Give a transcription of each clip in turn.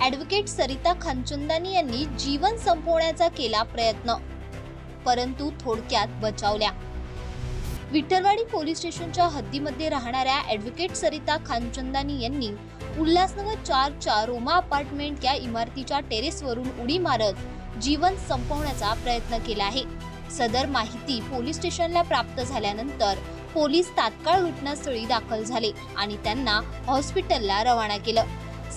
Advocate Sarita Khanchandani यांनी जीवन संपवण्याचा केला प्रयत्न. परंतु थोडक्यात बचावल्या. विठ्ठलवाडी पोलीस स्टेशनच्या हद्दीमध्ये राहणाऱ्या ॲडव्होकेट सरिता खानचंदानी यांनी उल्हासनगर चारच्या रोमा अपार्टमेंट या इमारतीच्या टेरेसवरून उडी मारत जीवन संपवण्याचा प्रयत्न केला आहे. सदर माहिती पोलीस स्टेशनला प्राप्त झाल्यानंतर पोलीस तात्काळ घटनास्थळी दाखल झाले आणि त्यांना हॉस्पिटलला रवाना केलं.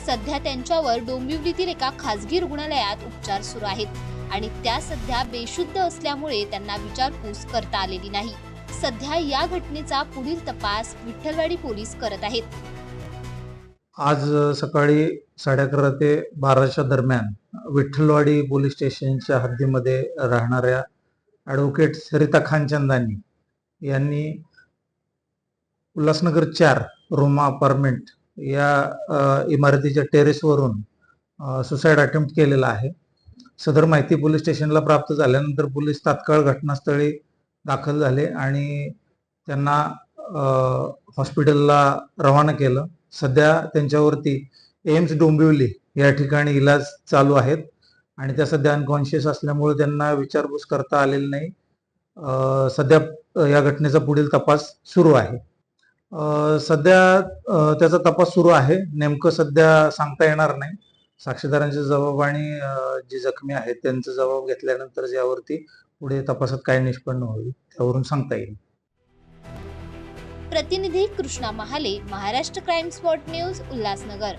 सध्या त्यांच्यावर डोंबिवलीतील एका खासगी रुग्णालयात उपचार सुरू आहेत. आणि त्या सध्या बेशुद्ध असल्यामुळे त्यांना विचारपूस करता आलेली नाही. सध्या या घटनेचा पुढील तपास विठ्ठलवाडी पोलीस करत आहेत. आज सकाळी साडे अकरा ते बाराच्या दरम्यान विठ्ठलवाडी पोलीस स्टेशनच्या हद्दीमध्ये राहणाऱ्या ॲडव्होकेट सरिता खानचंदानी यांनी उल्हासनगर चार रोमा अपार्टमेंट या इमारतीच्या टेरेसवरून सुसाईड अटेम्प्ट केलेला आहे. सदर माहिती पोलीस स्टेशनला प्राप्त झाल्यानंतर पोलीस तात्काळ घटनास्थळी दाखल झाले आणि त्यांना हॉस्पिटलला रवाना केलं. सध्या त्यांच्यावरती एम्स डोंबिवली या ठिकाणी इलाज चालू आहेत आणि त्या सध्या अनकॉन्शियस असल्यामुळे त्यांना विचारपूस करता आलेली नाही. सध्या या घटनेचा पुढील तपास सुरू आहे. सध्या त्याचा तपास सुरू आहे. नेमकं सध्या सांगता येणार नाही. साक्षीदारांचे जबाब आणि जे जखमी आहेत त्यांचा जबाब घेतल्यानंतर यावरती पुढे तपासात काय निष्पन्न होईल त्यावरून सांगता येईल. प्रतिनिधी Krishna Mahale Maharashtra crime spot news Ulhasnagar.